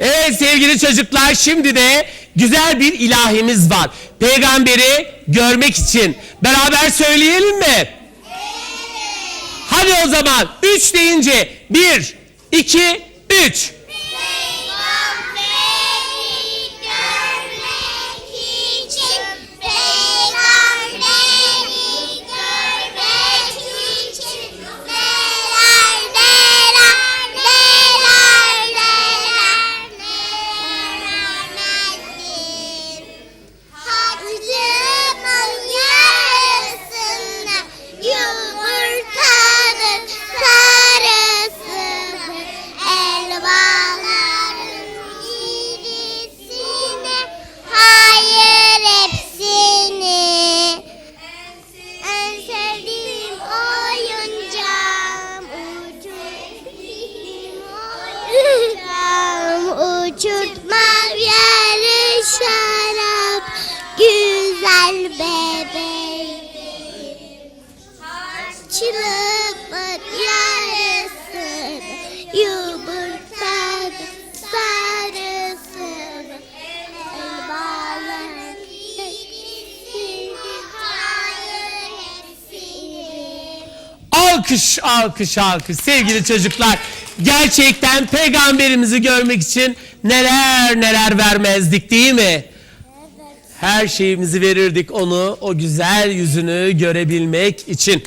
Evet sevgili çocuklar şimdi de güzel bir ilahimiz var. Peygamberi görmek için. Beraber söyleyelim mi? Hadi o zaman 3 deyince 1, 2, 3. uçurtmam yarı şarap güzel bebeğim. Harçlığımın Alkış, alkış, alkış. Sevgili çocuklar, gerçekten peygamberimizi görmek için neler neler vermezdik değil mi? Her şeyimizi verirdik onu, o güzel yüzünü görebilmek için.